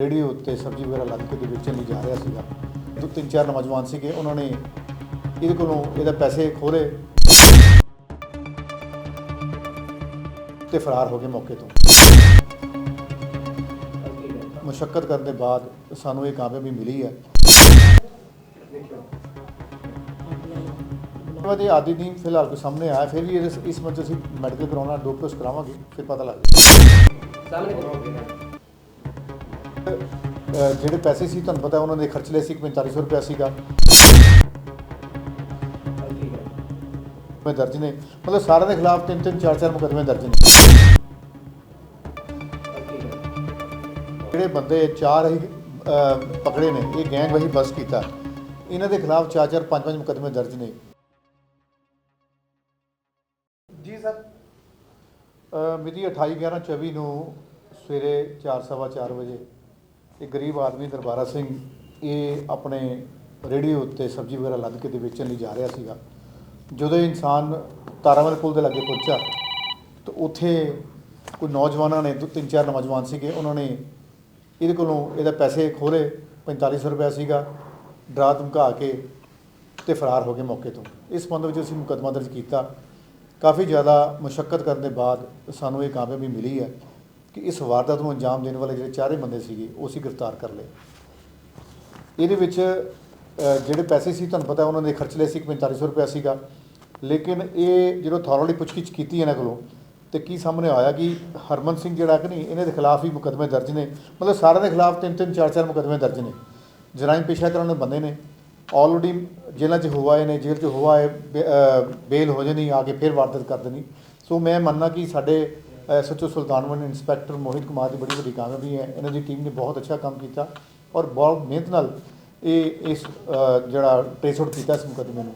Radio ਉੱਤੇ ਸਬਜ਼ੀ ਵਗੈਰਾ ਲੱਗ ਕੇ ਤੇ ਵੇਚਣ ਲਈ ਜਾ ਰਿਹਾ ਸੀਗਾ। ਦੋ ਤਿੰਨ ਚਾਰ ਨੌਜਵਾਨ ਸੀਗੇ, ਉਹਨਾਂ ਨੇ ਇਹਦੇ ਕੋਲੋਂ ਇਹਦਾ ਪੈਸੇ ਖੋਲੇ ਤੇ ਫਰਾਰ ਹੋ ਗਏ ਮੌਕੇ ਤੋਂ। ਮੁਸ਼ਕਲ ਕਰਨ ਦੇ ਬਾਅਦ ਸਾਨੂੰ ਇਹ ਕਾਮਯਾਬੀ ਮਿਲੀ ਹੈ। ਉਹਦੇ ਆਦੀ ਨਹੀਂ, ਫਿਲਹਾਲ ਕੋਈ ਸਾਹਮਣੇ ਆਇਆ, ਫਿਰ ਵੀ ਇਹਦੇ ਇਸ ਮਤਲਬ ਅਸੀਂ ਮੈਡੀਕਲ ਕਰਾਉਣਾ, ਡਾਕਟਰਸ ਕਰਾਵਾਂਗੇ, ਫਿਰ ਪਤਾ ਲੱਗ ਜਾਏਗਾ। ਸਾਹਮਣੇ ਕਰੋਗੇ ਜਿਹੜੇ ਪੈਸੇ ਸੀ ਤੁਹਾਨੂੰ ਪਤਾ ਉਹਨਾਂ ਦੇ ਖਰਚ ਲਏ ਸੀ 4500 ਰੁਪਇਆ ਸੀਗਾ। ਮੈਂ ਦਰਜ ਨੇ। ਮਤਲਬ ਸਾਰਿਆਂ ਦੇ ਖਿਲਾਫ ਤਿੰਨ ਤਿੰਨ ਚਾਰ ਚਾਰ ਮੁਕੱਦਮੇ ਦਰਜ ਨੇ। ਜਿਹੜੇ ਬੰਦੇ ਚਾਰ ਹੀ ਪਕੜੇ ਨੇ ਇਹ ਗੈਂਗ ਵਹੀ ਬਸ ਕੀਤਾ। ਇਹਨਾਂ ਦੇ ਖਿਲਾਫ ਚਾਰ ਚਾਰ ਪੰਜ ਪੰਜ ਮੁਕੱਦਮੇ ਦਰਜ ਨੇ। ਜੀ ਸਰ ਅਹ, ਮਿਤੀ 28 11 24 ਨੂੰ ਸਵੇਰੇ 4:30 ਵਜੇ ਇਹ ਗਰੀਬ ਆਦਮੀ ਦਰਬਾਰਾ ਸਿੰਘ, ਇਹ ਆਪਣੇ ਰੇਡੀਓ ਉੱਤੇ ਸਬਜ਼ੀ ਵਗੈਰਾ ਲੱਦ ਕੇ ਤੇ ਵੇਚਣ ਲਈ ਜਾ ਰਿਹਾ ਸੀਗਾ। ਜਦੋਂ ਇਹ ਇਨਸਾਨ ਤਾਰਾਵਲ ਪੁਲ ਦੇ ਲਾਗੇ ਪਹੁੰਚਾ ਤਾਂ ਉੱਥੇ ਕੋਈ ਨੌਜਵਾਨਾਂ ਨੇ ਦੋ ਤਿੰਨ ਚਾਰ ਨੌਜਵਾਨ ਸੀਗੇ, ਉਹਨਾਂ ਨੇ ਇਹਦੇ ਕੋਲੋਂ ਇਹਦਾ ਪੈਸੇ ਖੋਲੇ 4500 ਰੁਪਇਆ ਸੀਗਾ, ਡਰਾ ਧਮਕਾ ਕੇ ਤੇ ਫਰਾਰ ਹੋ ਗਏ ਮੌਕੇ ਤੋਂ। ਇਸ ਸੰਬੰਧ ਵਿੱਚ ਅਸੀਂ ਮੁਕੱਦਮਾ ਦਰਜ ਕੀਤਾ। ਕਾਫੀ ਜ਼ਿਆਦਾ ਮੁਸ਼ਕਲ ਕਰਨ ਦੇ ਬਾਅਦ ਸਾਨੂੰ ਇਹ ਕਾਮਯਾਬੀ ਮਿਲੀ ਹੈ। ਕਿ ਇਸ ਵਾਰਦਾਤ ਨੂੰ ਅੰਜਾਮ ਦੇਣ ਵਾਲੇ ਜਿਹੜੇ ਚਾਰੇ ਬੰਦੇ ਸੀਗੇ, ਉਹ ਅਸੀਂ ਗ੍ਰਿਫਤਾਰ ਕਰ ਲਏ। ਇਹਦੇ ਵਿੱਚ ਜਿਹੜੇ ਪੈਸੇ ਸੀ, ਤੁਹਾਨੂੰ ਪਤਾ ਉਹਨਾਂ ਨੇ ਖਰਚ ਲਏ ਸੀ 4500 ਰੁਪਇਆ ਸੀਗਾ। ਲੇਕਿਨ ਇਹ ਜਦੋਂ ਥੋਰਲੀ ਪੁੱਛਗਿੱਛ ਕੀਤੀ ਇਹਨਾਂ ਕੋਲੋਂ, ਤੇ ਕੀ ਸਾਹਮਣੇ ਆਇਆ ਕਿ ਹਰਮਨ ਸਿੰਘ ਜਿਹੜਾ ਕਿ ਨਹੀਂ, ਇਹਨਾਂ ਦੇ ਖਿਲਾਫ ਹੀ ਮੁਕੱਦਮੇ ਦਰਜ ਨੇ। ਮਤਲਬ ਸਾਰਿਆਂ ਦੇ ਖਿਲਾਫ ਤਿੰਨ ਤਿੰਨ, ਚਾਰ ਚਾਰ ਮੁਕੱਦਮੇ ਦਰਜ ਨੇ। ਜਰਾਇਮ ਪੇਸ਼ਾ ਕਰਨ ਦੇ ਬੰਦੇ ਨੇ। ਆਲਰੇਡੀ ਜੇਲ੍ਹਾਂ 'ਚ ਹੋ ਨੇ, ਜੇਲ੍ਹ 'ਚ ਹੋ ਆਏ ਬੇ- ਬੇਲ ਹੋ ਜਾਣੀ, ਆ ਕੇ ਫਿਰ ਵਾਰਦਾਤ ਕਰ ਦੇਣੀ। ਸੋ ਮੈਂ ਮੰਨਣਾ ਕਿ ਸਾਡੇ ਐਸਐਚਓ ਸੁਲਤਾਨਵਨ ਇੰਸਪੈਕਟਰ ਮੋਹਿਤ ਕੁਮਾਰ ਦੀ ਬੜੀ ਵੱਡੀ ਕਾਮਯਾਬੀ ਹੈ। ਇਹਨਾਂ ਦੀ ਟੀਮ ਨੇ ਬਹੁਤ ਅੱਛਾ ਕੰਮ ਕੀਤਾ ਔਰ ਬਹੁਤ ਮਿਹਨਤ ਨਾਲ ਇਹ, ਇਸ ਜਿਹੜਾ ਟ੍ਰੇਸ ਆਊਟ ਕੀਤਾ ਇਸ ਮੁਕੱਦਮੇ ਨੂੰ।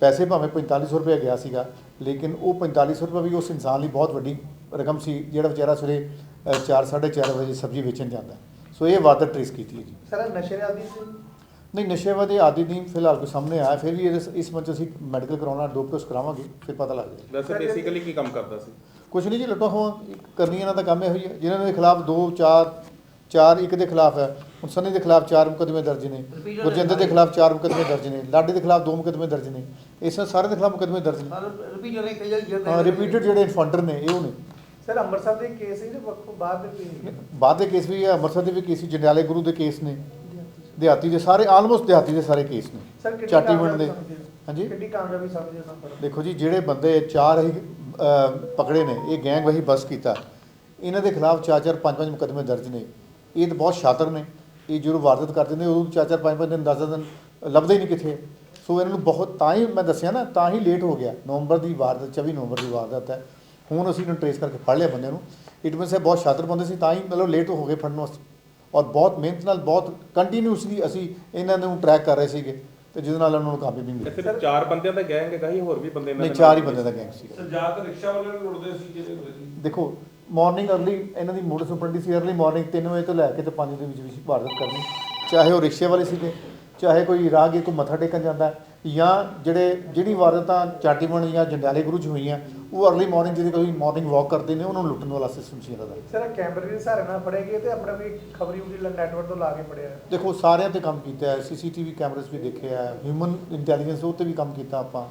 ਪੈਸੇ ਭਾਵੇਂ 4500 ਰੁਪਏ ਗਿਆ ਸੀਗਾ, ਲੇਕਿਨ ਉਹ 4500 ਰੁਪਏ ਵੀ ਉਸ ਇਨਸਾਨ ਲਈ ਬਹੁਤ ਵੱਡੀ ਰਕਮ ਸੀ, ਜਿਹੜਾ ਵਿਚਾਰਾ ਸਵੇਰੇ 4:30 ਵਜੇ ਸਬਜ਼ੀ ਵੇਚਣ ਜਾਂਦਾ। ਸੋ ਇਹ ਵਾਰਦਾਤ ਟ੍ਰੇਸ ਕੀਤੀ ਹੈ ਜੀ। ਸਰ, ਨਸ਼ੇ ਦੇ ਆਦੀ ਨਹੀਂ ਨਸ਼ੇ ਦੇ ਆਦੀ ਨਹੀਂ ਫਿਲਹਾਲ ਕੋਈ ਸਾਹਮਣੇ ਆਇਆ ਫਿਰ ਵੀ ਇਹਦੇ- ਇਸ ਮੱਚ ਅਸੀਂ ਮੈਡੀਕਲ ਕਰਾਉਣਾ ਡਾਕਟਰਸ ਕਰਾਵਾਂਗੇ ਫਿਰ ਪਤਾ ਲੱਗ ਜਾਏਗਾ। ਵੈਸੇ ਬੇਸਿਕਲੀ ਕੀ ਕੰਮ ਕਰਦਾ ਸੀ? ਕੁਛ ਨਹੀਂ ਜੀ ਲੁੱਟਾਂ ਖੋਹਾਂ ਕਰਨੀ ਇਹਨਾਂ ਦਾ ਕੰਮ ਇਹੋ ਹੀ ਹੈ ਜਿਨ੍ਹਾਂ ਦੇ ਖਿਲਾਫ ਦੋ ਚਾਰ ਚਾਰ ਇੱਕ ਦੇ ਖਿਲਾਫ ਹੈ। ਹੁਣ ਸਨੀ ਦੇ ਖਿਲਾਫ ਚਾਰ ਮੁਕੱਦਮੇ ਦਰਜ ਨੇ ਗੁਰਜਿੰਦਰ ਦੇ ਖਿਲਾਫ ਚਾਰ ਮੁਕੱਦਮੇ ਦਰਜ ਨੇ ਲਾਡੀ ਦੇ ਖਿਲਾਫ ਦੋ ਮੁਕੱਦਮੇ ਦਰਜ ਨੇ ਇਸ ਤਰ੍ਹਾਂ ਸਾਰੇ ਦੇ ਖਿਲਾਫ ਮੁਕੱਦਮੇ ਦਰਜ ਨੇ। ਰਿਪੀਟ ਹੋਣੇ ਕਈ ਹਾਂ ਰਿਪੀਟਡ ਜਿਹੜੇ ਇਨਫਾਂਟਰ ਨੇ ਇਹ ਉਹ ਨੇ। ਸਰ ਅੰਮ੍ਰਿਤਸਰ ਦੇ ਕੇਸ ਤੇ ਵੱਖੋ ਬਾਹਰ ਦੇ ਵੀ ਬਾਅਦ ਦੇ ਕੇਸ ਵੀ ਹੈ ਅੰਮ੍ਰਿਤਸਰ ਦੇ ਵੀ ਕੇਸ ਸੀ ਜੰਡਿਆਲੇ ਗੁਰੂ ਦੇ ਕੇਸ ਨੇ। ਦਿਹਾਤੀ ਦੇ ਸਾਰੇ ਆਲਮੋਸਟ ਦਿਹਾਤੀ ਦੇ ਸਾਰੇ ਕੇਸ ਨੇ। ਸਰ ਕਿੰਨੀ ਚਾਟੀਵਿੰਡ ਦੇ? ਹਾਂਜੀ? ਕਿੰਨੀ ਕਾਮਯਾਬੀ ਸਮਝਦੇ ਹੋ ਨੰਬਰ ਦੇਖੋ ਜੀ ਜਿਹੜੇ ਬੰਦੇ ਚਾਰ ਹੀ ਪਕੜੇ ਨੇ ਇਹ ਗੈਂਗ ਵਹੀ ਬਸ ਕੀਤਾ। ਇਹਨਾਂ ਦੇ ਖਿਲਾਫ ਚਾਰ ਚਾਰ ਪੰਜ ਪੰਜ ਮੁਕੱਦਮੇ ਦਰਜ ਨੇ। ਇਹ ਤਾਂ ਬਹੁਤ ਸ਼ਾਤਰ ਨੇ। ਇਹ ਜਦੋਂ ਵਾਰਦਾਤ ਕਰਦੇ ਨੇ ਉਦੋਂ ਚਾਰ ਚਾਰ ਪੰਜ ਪੰਜ ਦਿਨ ਦਸ ਦਸ ਦਿਨ ਲੱਭਦੇ ਹੀ ਨਹੀਂ ਕਿੱਥੇ। ਸੋ ਇਹਨਾਂ ਨੂੰ ਬਹੁਤ ਤਾਂ ਹੀ ਮੈਂ ਦੱਸਿਆ ਨਾ ਤਾਂ ਹੀ ਲੇਟ ਹੋ ਗਿਆ। ਨਵੰਬਰ ਦੀ ਵਾਰਦਾਤ 24 ਨਵੰਬਰ ਦੀ ਵਾਰਦਾਤ ਹੈ। ਹੁਣ ਅਸੀਂ ਇਹਨੂੰ ਟ੍ਰੇਸ ਕਰਕੇ ਫੜ ਲਿਆ ਬੰਦੇ ਨੂੰ। ਇਟ ਮੀਨਸ ਇਹ ਬਹੁਤ ਸ਼ਾਤਰ ਬੰਦੇ ਸੀ ਤਾਂ ਹੀ ਮਤਲਬ ਲੇਟ ਹੋ ਗਏ ਫੜਨ ਵਾਸਤੇ। ਔਰ ਬਹੁਤ ਮਿਹਨਤ ਨਾਲ ਬਹੁਤ ਕੰਟੀਨਿਊਸਲੀ ਅਸੀਂ ਇਹਨਾਂ ਨੂੰ ਟਰੈਕ ਕਰ ਰਹੇ ਸੀਗੇ ਤੇ ਜਿਹਦੇ ਨਾਲ ਉਹਨਾਂ ਨੂੰ ਕਾਮਯਾਬੀ ਇਹ ਮਿਲੀ ਸਿਰਫ ਚਾਰ ਬੰਦਿਆਂ ਦਾ ਗੈਂਗ ਹੈਗਾ ਹੀ ਹੋਰ ਵੀ ਬੰਦੇ ਇਹਨਾਂ ਨਹੀਂ ਦੇ ਚਾਰ ਹੀ ਨਾਲ ਬੰਦੇ ਦਾ ਗੈਂਗ ਸੀ ਜ਼ਿਆਦਾਤਰ ਰਿਕਸ਼ਾ ਵਾਲੇ ਨੂੰ ਲੁੱਟਦੇ ਸੀ ਜਿਹੜੇ ਹੁੰਦੇ ਸੀ? ਦੇਖੋ ਮਾਰਨਿੰਗ ਅਰਲੀ ਇਹਨਾਂ ਦੀ ਮੋਟਰ ਸੁਪਰਡੀ ਸੀ ਅਰਲੀ ਮਾਰਨਿੰਗ 3 ਵਜੇ ਤੋਂ ਲੈ ਕੇ ਤੇ 5 ਦੇ ਵਿੱਚ ਵਿੱਚ ਵਾਰਦਾਤ ਕਰਨੀ। ਚਾਹੇ ਉਹ ਰਿਕਸ਼ੇ ਵਾਲੇ ਸੀਗੇ ਚਾਹੇ ਕੋਈ ਰਾਹਗੀਰ ਕੋਈ ਮੱਥਾ ਟੇਕਣ ਜਾਂਦਾ ਹੈ, ਜਾਂ ਜਿਹੜੇ ਜਿਹੜੀ ਵਾਰਦਾਤਾਂ ਚਾਟੀਵਣ ਜਾਂ ਜੰਡਿਆਲੇ ਗੁਰੂ ਚ ਹੋਈਆਂ ਉਹ ਅਰਲੀ ਮਾਰਨਿੰਗ ਜਿਹਦੇ ਕੋਈ ਮਾਰਨਿੰਗ ਵਾਕ ਕਰਦੇ ਨੇ ਉਹਨਾਂ ਨੂੰ ਲੁੱਟਣ ਵਾਲਾ ਸਿਸਟਮ ਸੀ ਇਹਨਾਂ ਦਾ। ਸਰ ਕੈਮਰੇ ਦੇ ਸਹਾਰੇ ਨਾਲ ਫੜੇ ਗਏ ਤੇ ਆਪਣਾ ਵੀ ਖਬਰੀ ਉਡੀ ਨੈਟਵਰਕ ਤੋਂ ਲਾ ਕੇ ਫੜਿਆ। ਦੇਖੋ ਸਾਰਿਆਂ ਤੇ ਕੰਮ ਕੀਤਾ ਹੈ ਸੀਸੀਟੀਵੀ ਕੈਮਰਾਸ ਵੀ ਦੇਖੇ ਆ ਹਿਊਮਨ ਇੰਟੈਲੀਜੈਂਸ ਉਹ ਤੇ ਵੀ ਕੰਮ ਕੀਤਾ ਆਪਾਂ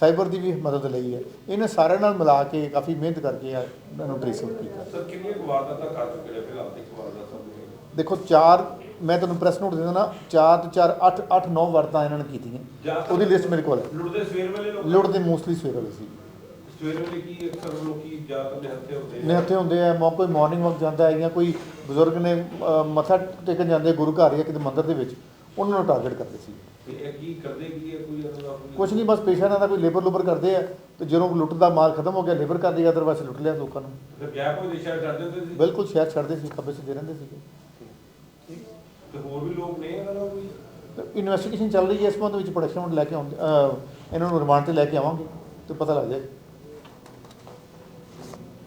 ਸਾਈਬਰ ਦੀ ਵੀ ਮਦਦ ਲਈ ਹੈ। ਇਹਨਾਂ ਸਾਰਿਆਂ ਨਾਲ ਮਿਲਾ ਕੇ ਕਾਫੀ ਮਿਹਨਤ ਕਰਕੇ ਆ ਇਹਨਾਂ ਨੂੰ ਟ੍ਰੇਸ ਕੀਤਾ। ਸਰ ਕਿੰਨੀਆਂ ਵਾਰਦਾਤਾਂ ਕਰ ਚੁੱਕੇ ਨੇ ਫਿਲਹਾਲ? ਤੱਕ ਵਾਰਦਾਤ ਦੇਖੋ ਚਾਰ ਮੈਂ ਤੁਹਾਨੂੰ ਪ੍ਰੈਸ ਨੋਟ ਦੇ ਦਿੰਦਾ ਨਾ ਚਾਰ ਤੇ ਚਾਰ 8 8 9 ਵਰਤਾਂ ਇਹਨਾਂ ਨੇ ਕੀਤੀਆਂ। ਉਹਦੀ ਲਿਸਟ ਮੇਰੇ ਕੋਲ ਹੈ। ਲੁੱਟਦੇ ਸਵੇਰ ਵੇਲੇ ਲੋਕ? ਲੁੱਟ ਦੇ ਮੋਸਟਲੀ ਸਵੇਰ ਵਾਲੇ ਸੀ। ਸਵੇਰ ਵੇਲੇ ਕੀ ਅਕਸਰ ਲੋਕੀ ਜ਼ਿਆਦਾਤਰ ਨਿਹੱਥੇ ਹੁੰਦੇ ਨੇ ਇੱਥੇ ਹੁੰਦੇ ਆ ਮੌ ਕੋਈ ਮਾਰਨਿੰਗ ਵਾਕ ਜਾਂਦਾ ਹੈ ਜਾਂ ਕੋਈ ਬਜ਼ੁਰਗ ਨੇ ਮੱਥਾ ਟੇਕਣ ਜਾਂਦੇ ਗੁਰੂ ਘਰ ਜਾਂ ਕਿਤੇ ਮੰਦਿਰ ਦੇ ਵਿੱਚ ਉਹਨਾਂ ਨੂੰ ਟਾਰਗੇਟ ਕਰਦੇ ਸੀ। ਇਹ ਕੀ ਕਰਦੇ ਹੈ ਕੋਈ ਕੁਝ ਨਹੀਂ ਬਸ ਪੇਸ਼ਾ ਦਾ ਕੋਈ ਲੇਬਰ ਲੂਬਰ ਕਰਦੇ ਆ ਤੇ ਜਦੋਂ ਲੁੱਟ ਦਾ ਮਾਲ ਖਤਮ ਹੋ ਗਿਆ ਲੇਬਰ ਕਰ ਲਈ ਅਦਰਵਾਈਜ਼ ਲੁੱਟ ਲਿਆ ਲੋਕਾਂ ਨੂੰ। ਫਿਰ ਗੈਪ ਹੋਈ ਦਿਸ਼ਾ ਛੱਡ ਦਿੰਦੇ ਸੀ? ਬਿਲਕੁਲ ਸ਼ਹਿਰ ਛੱਡਦੇ ਸੀ ਖੱਬੇ ਸਿੱਧੇ ਰਹਿੰਦੇ ਸੀਗੇ। ਤੇ ਹੋਰ ਵੀ ਲੋਕ ਨੇ ਇਹਨਾਂ ਨਾਲ ਕੋਈ? ਇਨਵੈਸਟੀਗੇਸ਼ਨ ਚੱਲ ਰਹੀ ਹੈ ਇਸ ਸੰਬੰਧ ਵਿੱਚ ਪ੍ਰੋਡਕਸ਼ਨ ਲੈ ਕੇ ਆਉਂਦੇ ਇਹਨਾਂ ਨੂੰ ਰਿਮਾਂਡ ਤੇ ਲੈ ਕੇ ਆਵਾਂਗੇ ਤੇ ਪਤਾ ਲੱਗ ਜਾਏ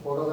ਫੋਟੋ